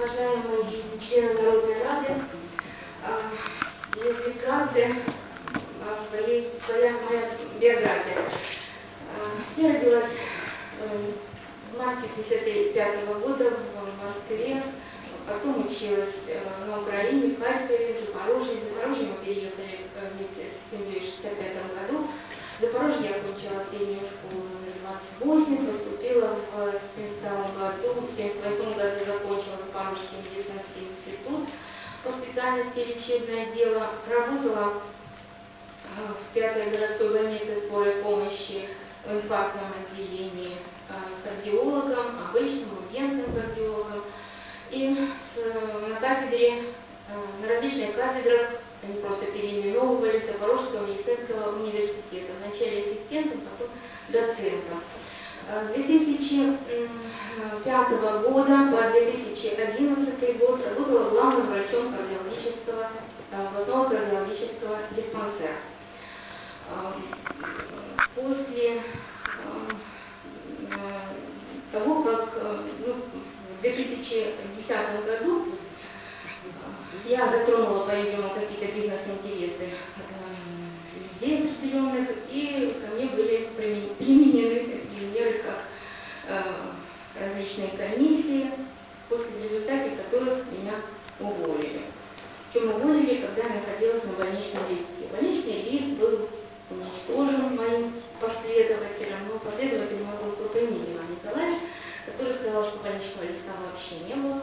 Уважаемые члены Народной Рады, вкратце, а, своей- своя моя биография. А, Я родилась э, в марте 1955 года в Москве, потом училась э, на Украине, в Харькове, в Запорожье. В Запорожье мы переехали э, вместе с семьей в 1965 году. В Запорожье я окончила среднюю школу номер 28, поступила в 1972 году, в 1978 году закончила Запорожский медицинский институт по специальности лечебное дело. Работала э, в пятой городской больнице скорой помощи в инфарктном отделении э, кардиологом, обычным ургентным кардиологом. И э, на кафедре, э, на различных кафедрах они просто переименовывали Запорожского медицинского университета. Вначале ассистентом, потом доцентом. Э, С 2005 года по 2011 год работала главным врачом кардиологического, э, областного кардиологического диспансера. После э, того, как э, ну, в 2010 году э, я затронула, по-видимому, какие-то бизнес-интересы людей определенных, и ко мне были примен- применены такие меры, как различные комиссии, после результате которых меня уволили. Причем уволили, когда я находилась на больничном листе. Больничный лист был уничтожен моим последователем, но последователем был Купринин Иван Николаевич, который сказал, что больничного листа вообще не было,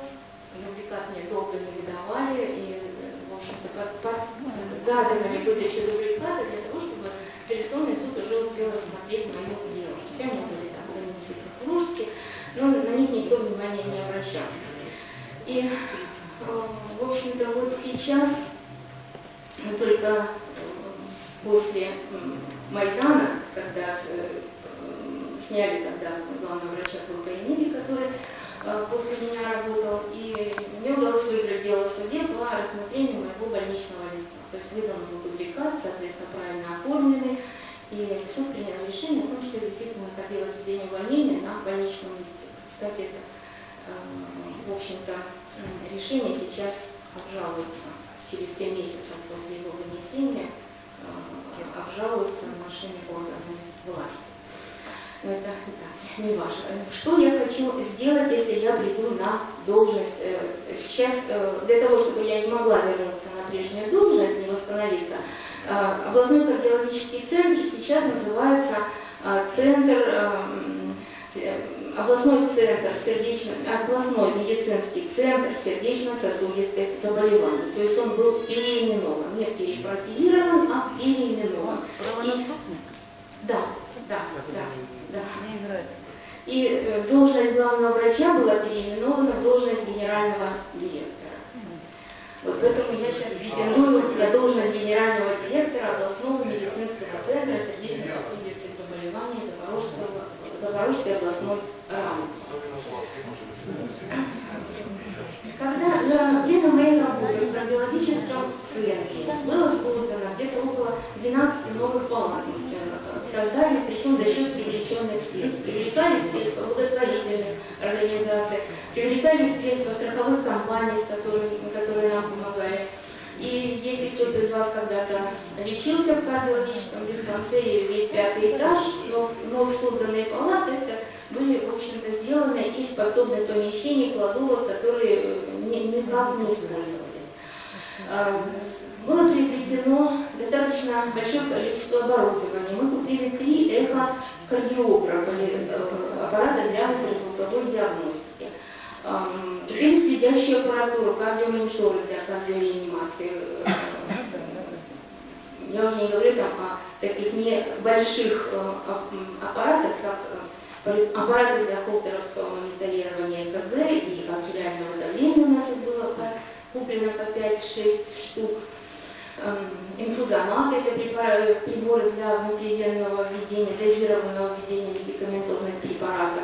дубликат мне долго не выдавали, и, в общем-то, под- подгадывали выдачу дубликата для того, чтобы апелляционный суд уже успел рассмотреть мое дело. Хотя меня были там какие-то прокурорские, но на них никто внимания не обращал. И, в общем-то, вот сейчас, э, только э, после Майдана, когда э, сняли тогда главного врача Курбайниди, который э, после меня работал, и мне удалось выиграть дело в суде по рассмотрению моего больничного листа. То есть выдан был дубликат, соответственно, правильно оформленный, и суд принял решение о том, что действительно находилась в день увольнения на больничном листе. Кстати, это, э, в общем-то, решение сейчас обжалуется через 5 месяцев после его вынесения, э, обжалуется нашими органами власти. Но это да, не важно. Что я хочу сделать, если я приду на должность? э, Сейчас, э, для того, чтобы я не могла вернуться на прежнюю должность, не восстановиться, э, областной кардиологический центр сейчас называется э, центр, э, э, областной центр сердечно, областной медицинский центр сердечно-сосудистых заболеваний. То есть он был переименован, не перепрофилирован, а переименован. Правонаступник Да, да, да, да. И э, должность главного врача была переименована в должность генерального директора. Вот поэтому я сейчас претендую на должность генерального директора областного медицинского центра сердечно-сосудистых заболеваний Запорожского, Запорожской областной Когда за время моей работы в кардиологическом центре было создано где-то около 12 новых палат, э, создали, причем за счет привлеченных средств. Привлекали средства благотворительных организаций, привлекали средства страховых компаний, с которыми, которые нам помогали. И если кто-то из вас когда-то лечился в кардиологическом диспансере, весь пятый этаж, но вновь созданные палаты, это были, в общем-то, сделаны из подсобных помещений, кладовок, которые э, никак не использовались. А, Было приобретено достаточно большое количество оборудования. Мы купили три эхокардиографа, э, аппарата для ультразвуковой диагностики. Ам, Купили следящую аппаратуру, кардиомониторы для кардиореанимации. Э, Я уже не говорю там о таких небольших аппаратах, как аппараты для холтеровского мониторирования ЭКГ и артериального давления у нас было куплено по 5-6 штук. Эм, Инфузоматы, это приборы для внутривенного введения, дозированного введения медикаментозных препаратов.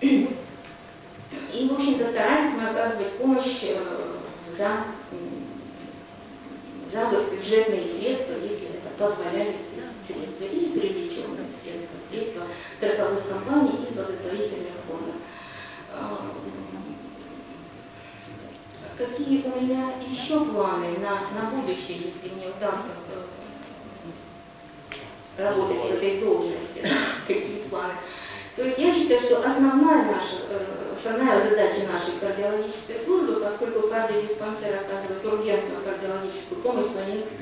И, в общем-то, старались мы оказывать помощь э, за, за бюджетные средства, если это позволяли средства, и привлеченные средства, средства страховых компаний и благотворительных фондов. А, какие у меня еще планы на, на будущее, если мне удастся э, работать в этой должности, какие планы. То есть я считаю, что основная наша, э, основная задача нашей кардиологической службы, поскольку каждый диспансер оказывает ургентную кардиологическую помощь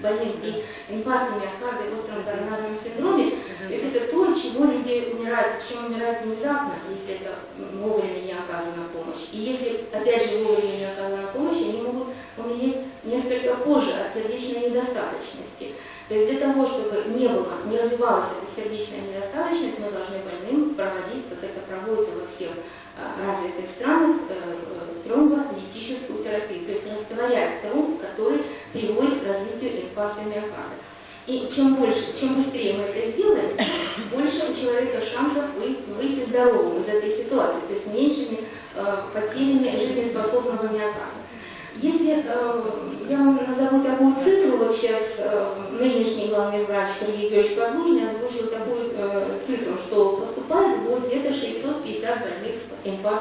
больным, при инфаркте миокарда и остром коронарном синдроме, это то, чего люди умирают, почему умирают внезапно, если это вовремя не оказана помощь. И если, опять же, вовремя не оказана помощь, они могут умереть несколько позже от сердечной недостаточности. То есть для того, чтобы не было, не развивалась эта сердечная недостаточность, мы должны больным проводить, как это проводится во всех а, развитых странах, э, тромболитическую терапию, то есть растворяет тромб, который приводит к развитию инфаркта миокарда. И чем больше, чем быстрее мы это сделаем, больше у человека шансов выйти здоровым из этой ситуации, то есть меньшими э, потерями жизнеспособного миокарда. Если э, я вам назову такую цифру, вот сейчас э, нынешний главный врач Сергей Георгиевич Подлужный озвучил такую э, цифру, что поступает в год где-то 650 больных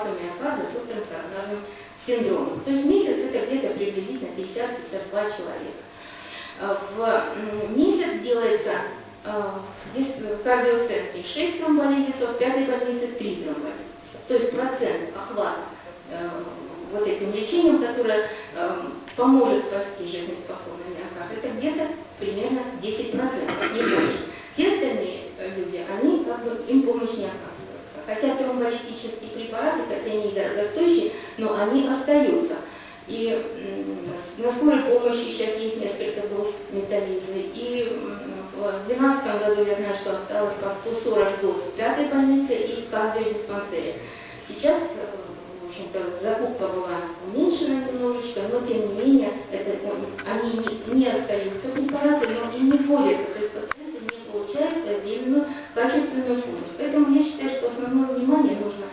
инфарктом миокарда с коронарным синдромом. То есть месяц это где-то приблизительно 50-52 человека. Э, в месяц делается э, в кардиоцентре 6 тромболизисов, в пятой больнице 3 тромболизиса. То есть процент охвата э, вот этим лечением, которое поможет спасти жизнеспособный миокард, это где-то примерно 10%, не больше. Все остальные люди, они как бы им помощь не оказывают. Хотя тромболитические препараты, хотя они дорогостоящие, но они остаются. И на скорой помощи сейчас есть несколько доз металлизма. И в 2012 году я знаю, что осталось по 140 доз в пятой больнице и в кардиодиспансере. Сейчас, э, в общем-то, закупка была уменьшена немножечко, но тем не менее это, они не, не остаются препараты, но и не вводятся пациенты не получают отдельную качественную помощь. Поэтому я считаю, что основное внимание нужно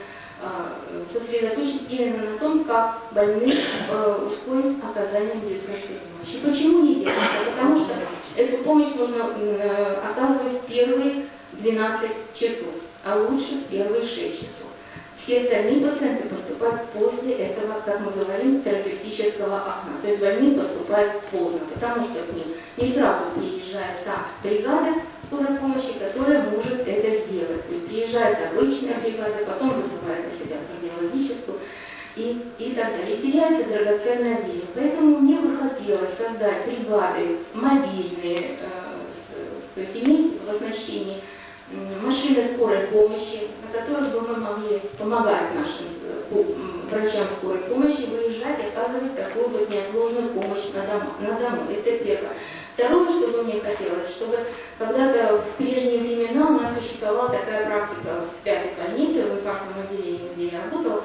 а, сосредоточить именно на том, как больные э, ускорить оказание медицинской помощи. Почему не делать? Потому что эту помощь нужно э, оказывать первые 12 часов, а лучше первые 6 часов. Все остальные пациенты поступают после этого, как мы говорим, терапевтического окна. То есть больные поступают поздно, потому что к ним не сразу приезжает та бригада, скорой помощи, которая может это сделать. И приезжает обычная бригада, потом вызывает на себя кардиологическую и, и так далее. И теряется драгоценное время. Поэтому мне бы хотелось создать бригады мобильные, э, то есть иметь в оснащении машины скорой помощи, на которых бы мы могли помогать нашим э, врачам скорой помощи выезжать оказывать такую вот неотложную помощь на дому. На дому. Это первое. Второе, что бы мне хотелось, чтобы когда-то в прежние времена у нас существовала такая практика в пятой больнице, в инфарктном отделении, где я работала,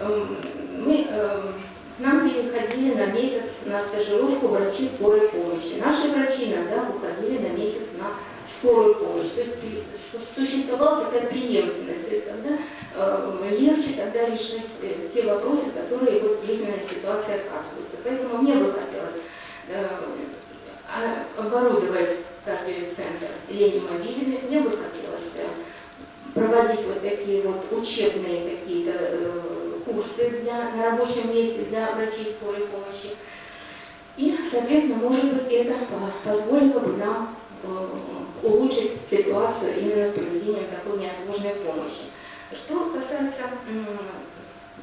эм, мы, эм, нам приходили на месяц на стажировку врачи скорой помощи. Наши врачи иногда уходили на месяц на скорую помощь. То есть существовала такая преемственность, то есть когда э, легче тогда решить э, те вопросы, которые вот в жизненной ситуации оказываются. Поэтому мне бы хотелось э, а оборудовать кардиоцентр реанимобилями. Мне бы хотелось проводить вот такие вот учебные какие-то э, курсы для, на рабочем месте для врачей скорой помощи. И, соответственно, может быть, это позволило бы нам э, улучшить ситуацию именно с проведением такой неотложной помощи. Что касается,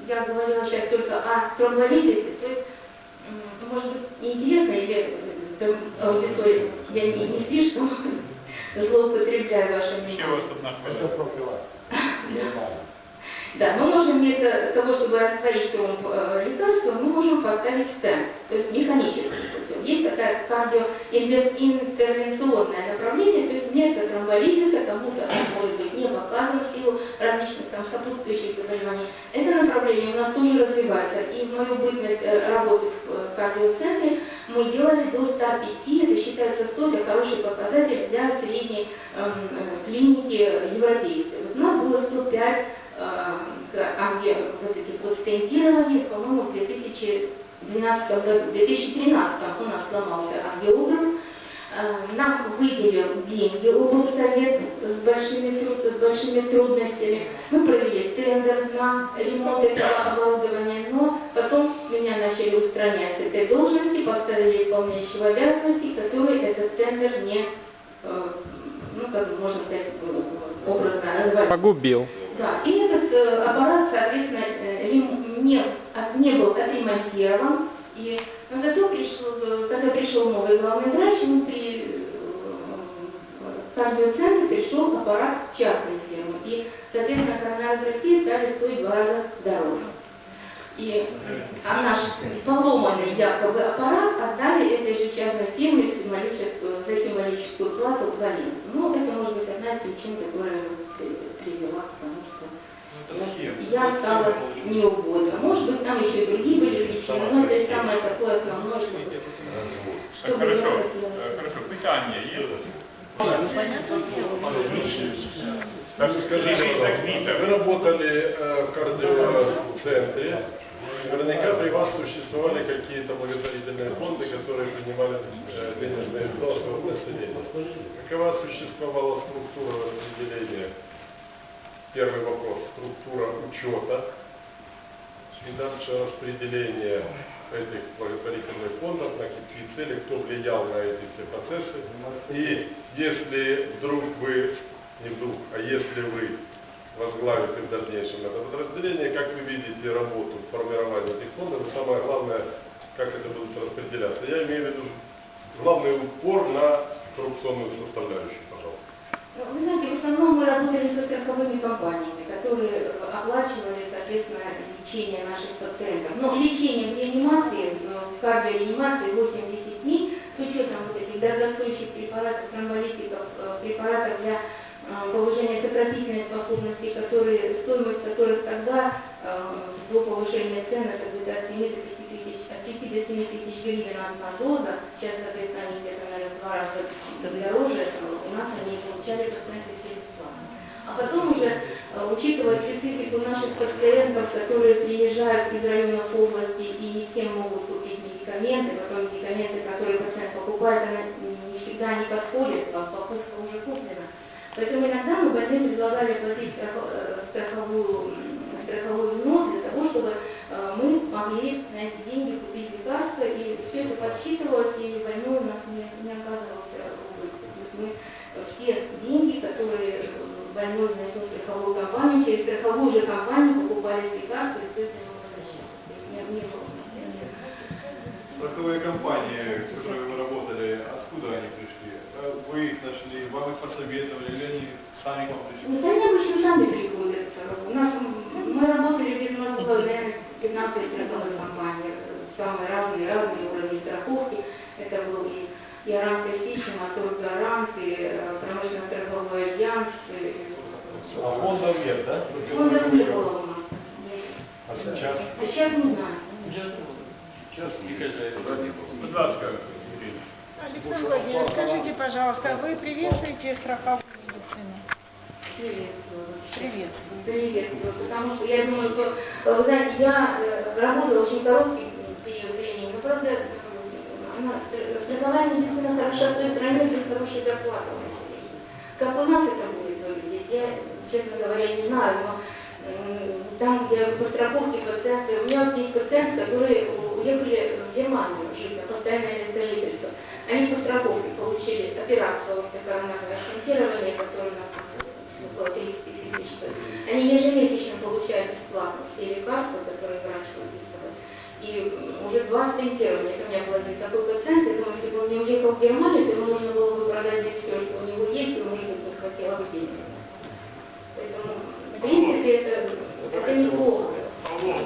я говорила сейчас только о тромболизисе, то есть, может быть, неинтересно или аудитории, я не, не слишком злоупотребляю вашим Чего вниманием. Да, мы можем вместо того, чтобы растворить тромб э, лекарства, мы можем поставить стенд, то есть механический путем. Есть такая кардиоинтервенционное направление, то есть вместо тромболизиса, кому-то может быть не показано в силу различных там сопутствующих заболеваний. Это направление у нас тоже развивается. И в мою бытность э, работы в э, кардиоцентре мы делали до 105, это считается 100, это хороший показатель для средней эм, э, клиники европейской. Вот у нас было 105 анги, вот эти вот стентирования, по-моему, в 2012 году, в 2013 у нас сломался ангиограф, нам выделил деньги облсовет с большими, с большими трудностями. Мы провели тендер на ремонт этого оборудования, но потом меня начали устранять с этой должности, поставили исполняющего обязанности, который этот тендер не, э, ну, как можно сказать, э, образно развалил. Погубил. Да, и этот э, аппарат, соответственно, э, рем- не, не был отремонтирован. И но зато пришел, э, когда пришел новый главный врач, ему при э, в кардиоцентр пришел аппарат частной фирмы. И, соответственно, коронарографии стали стоить два раза дороже. И а наш поломанный якобы аппарат отдали этой же частной фирме за символическую плату в больницу. Ну, это может быть одна из причин, которая при- привела к тому, что я стала неугодна. Может быть, там еще и другие были причины, но это самое такое основное, что, Так, что хорошо, хотела. хорошо, питання є. Так, скажите, вы работали э, в кардиоцентре, наверняка при вас существовали какие-то благотворительные фонды, которые принимали э, денежные взносы от населения. Какова существовала структура распределения? Первый вопрос, структура учета дальше распределение этих благотворительных фондов, на какие цели, кто влиял на эти все процессы. И если вдруг вы, не вдруг, а если вы возглавите в дальнейшем это подразделение, как вы видите работу формирования этих фондов, и самое главное, как это будет распределяться. Я имею в виду главный упор на коррупционную составляющую, пожалуйста. Вы знаете, в основном мы работали соответственно, лечение наших пациентов. Но лечение в реанимации, в кардиореанимации 8-10 дней, с учетом вот этих дорогостоящих препаратов, тромболитиков, э, препаратов для э, повышения сократительной способности, которые, стоимость которых тогда э, до повышения цен это где-то от 7 до 5 тысяч, от 5 до 7 тысяч гривен одна доза, сейчас, соответственно, они где-то, наверное, в два раза дороже, у нас они получали пациенты все бесплатно. А потом уже, э, учитывая специфику наших пациентов, которые приезжают из районов области и не всем могут купить медикаменты, потом медикаменты, которые пациент покупает, она не всегда не подходит, а покупка уже куплена. Поэтому иногда мы больным предлагали платить э, страховую, м, страховой взнос для того, чтобы э, мы могли на эти деньги купить лекарства, и все это подсчитывалось, и больной у нас не, не оказывался убыток. То есть мы э, все деньги, которые э, больной вносил в страховую компанию, через страховую же компанию покупались лекарства, и все это ему возвращалось. То есть не, не было. Страховые компании, с которыми вы работали, откуда они пришли? Э, Вы их нашли, вам их посоветовали, или они сами к вам пришли? Ну, они обычно сами приходят. У нас, мы работали, где у нас было, наверное, 15 страховых компаний, самые разные, разные уровни страховки. Это был и, и Арант и Мотор Гарант, и э, промышленно-страховой альянс. А фондов нет, да? Фондов не было. А сейчас? А сейчас не знаю. Будь ласка, Ірина. Александр Владимирович, скажите, пожалуйста, вы приветствуете страховую медицину? Приветствую. Приветствую. Приветствую, потому что я думаю, что, э, вы знаете, я э, работала очень короткий период времени, но правда, она, э, страховая медицина хороша в той стране, где хорошая зарплата. Как у нас это я, честно говоря, не знаю, но там, где по страховке пациенты, у меня вот есть пациенты, которые уехали в Германию жить на постоянное место жительства. Они по страховке получили операцию коронарное шунтирование, которое у около 30 тысяч. Они ежемесячно получают бесплатно все лекарства, которые врач выписывает. И уже два стентирования. Это у меня был один такой пациент, я думаю, если бы он не уехал в Германию, то ему нужно было бы продать здесь все, что у него есть, и может быть не хватило бы денег. В принципе, это, это неплохо.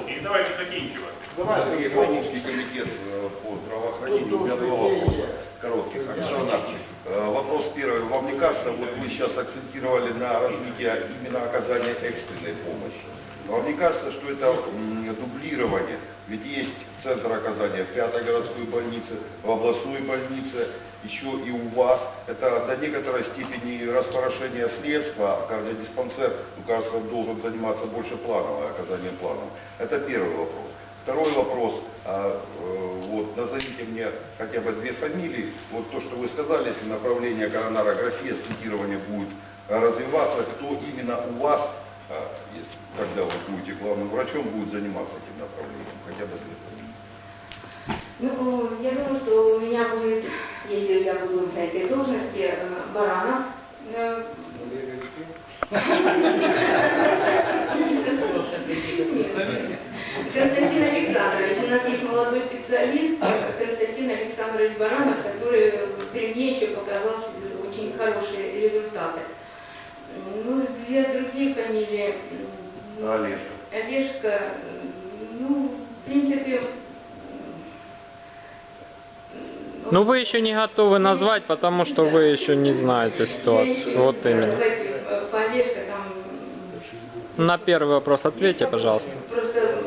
І давайте закінчувати. Давайте Евгенический комитет э, по здравоохранению. У меня два вопроса коротких. Александр, э, вопрос первый. Вам не кажется, вот вы сейчас акцентировали на развитие именно оказания экстренной помощи. Вам не кажется, что это дублирование? Ведь есть центр оказания в пятой городской больнице, в областной больнице, еще и у вас. Это до некоторой степени распорошение средств, а кардиодиспансер, ну, кажется, должен заниматься больше плановой, оказанием планов. Это первый вопрос. Второй вопрос. А, э, вот, назовите мне хотя бы две фамилии. Вот то, что вы сказали, если направление коронарография, стентирование будет развиваться, кто именно у вас а, если- когда вы будете главным врачом, будет заниматься этим направлением, хотя бы две фамилии? Ну, я думаю, что у меня будет, если я буду на этой должности, э, Баранов. э, Константин Александрович, у нас есть молодой специалист, Константин Александрович Баранов, который при мне еще показал очень хорошие результаты. Ну, две другие фамилии. М, Олежка. Олежка, ну, в принципе, м, Ну вы еще не готовы назвать, потому что вы еще не знаете ситуацию. еще, Вот э, именно. давайте, э, Олежка там На первый вопрос ответьте, пожалуйста. Просто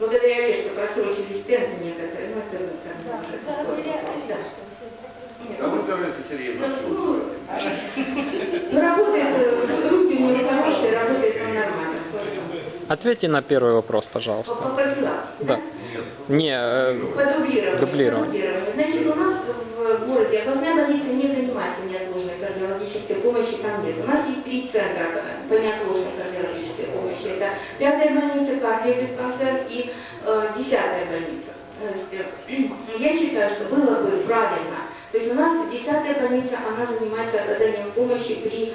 благодаря Олежке просрочились тенты некоторые. Ну, это как бы уже такой вопрос, да. Нет, А вы, Лариса Сергеевна, что ну, вы ну, работает, э, руки у него хорошие, работает он нормально. Ответьте на первый вопрос, По, пожалуйста. по профилактике, Да. Не, э. Дублирование. по дублированию. Значит, у нас в городе областная больница не занимается неотложной кардиологической помощи, там нет. У нас есть три центра э, по неотложной кардиологической помощи. Это пятая больница, кардиодиспансер и э, десятая больница. Э, Я считаю, что было бы правильно. То есть у нас десятая больница, она занимается оказанием помощи при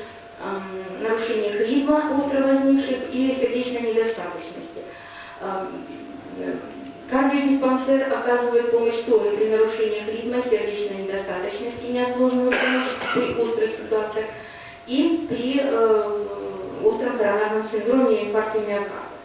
нарушениях ритма остро возникших и сердечной недостаточности. Кардиодиспансер оказывает помощь тоже при нарушениях ритма, сердечной недостаточности, неотложную помощь при острых ситуациях и при э, остром коронарном синдроме и инфаркте миокарда.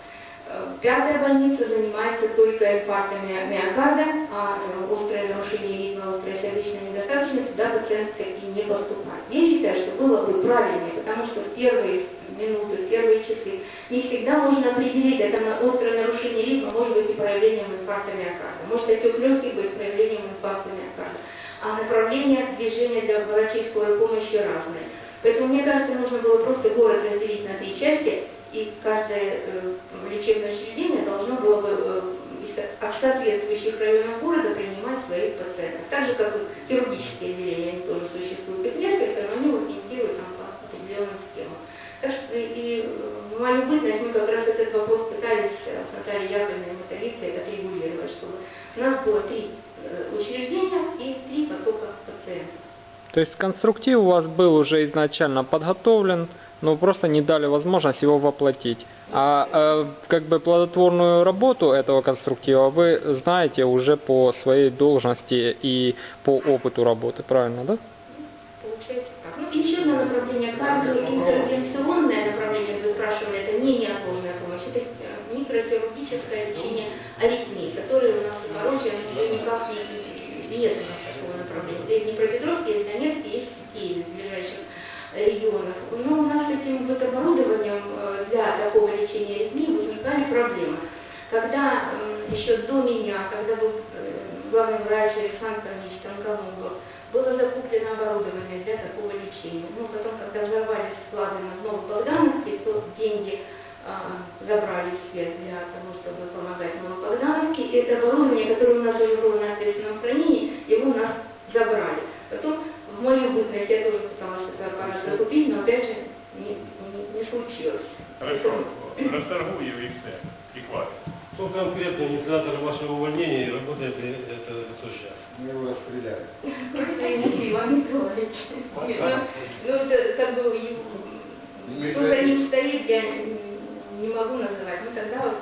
Э, Пятая больница занимается только инфарктами миокарда, а э, острое нарушение ритма, острая сердечная недостаточность, туда пациент таки не поступает. Я считаю, что было бы правильнее, потому что первые минуты, первые часы не всегда можно определить, это на острое нарушение ритма может быть и проявлением инфаркта миокарда, может отек легких быть проявлением инфаркта миокарда, а направления движения для врачей скорой помощи разные. Поэтому, мне кажется, нужно было просто город разделить на три части, и каждое э, лечебное учреждение должно было бы э, от соответствующих районов города принимать своих пациентов. Так же, как и хирургические отделения, они тоже существуют. Их несколько, но они ориентируют там по определенным схемам. Так что и э, в мою бытность мы как раз этот вопрос пытались э, с Натальей Яковлевной Мотовицей отрегулировать, чтобы у нас было три э, учреждения и три потока пациентов. то есть конструктив у вас был уже изначально подготовлен, но просто не дали возможность его воплотить. А э, как бы плодотворную работу этого конструктива вы знаете уже по своей должности и по опыту работы, правильно, да? Получается так. Ну, еще одно направление, кардиоинтервенционное направление, вы спрашивали, это не неотложная помощь, это э, микрохирургическое лечение аритмии, которое у нас в Воронеже ее никак не, нет у нас такого направления. Это есть Днепропетровск, есть Донецк, есть Киев, в ближайших регионах. Но у нас с этим вот оборудованием э, для такого лечения аритмии возникали проблемы. Когда м, еще до меня, когда был э, главный врач Александр Ильич Тонкомогов, было закуплено оборудование для такого лечения. Ну, потом, когда взорвались склады на Новобогдановке, то деньги а, забрали все для того, чтобы помогать Новобогдановке. И это оборудование, которое у нас уже было на ответственном хранении, конкретно инициатор вашего увольнения и работает ли это кто сейчас? Мы его расстреляли. Просто я не Иван Николаевич. Нет, ну, ну, это как бы его- кто за ним стоит, я не могу называть. Ну тогда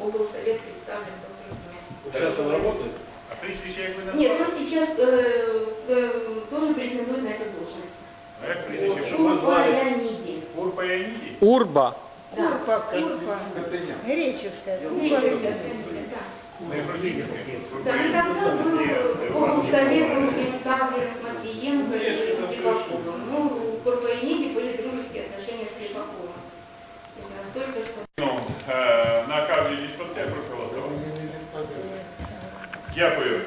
облсовет представлен был другими. Сейчас он работает? А прізвище як ви Нет, назвали? он сейчас э, э, тоже претендует на эту должность. А як прізвище? Щоб ви Урба знали, Леониди. Урпа Яніді? Урба. да. Курпа, курпа. Греческая. Курпа. Да. Не прожіть. Да, ну тогда был облсовет был представлен Матвиенко и Крепаковым. Ну, у Курбайники были дружеские отношения с Крепаковым. То есть Настолько, что Ну, е, на кадрі дискотеку проголосувати. Дякую.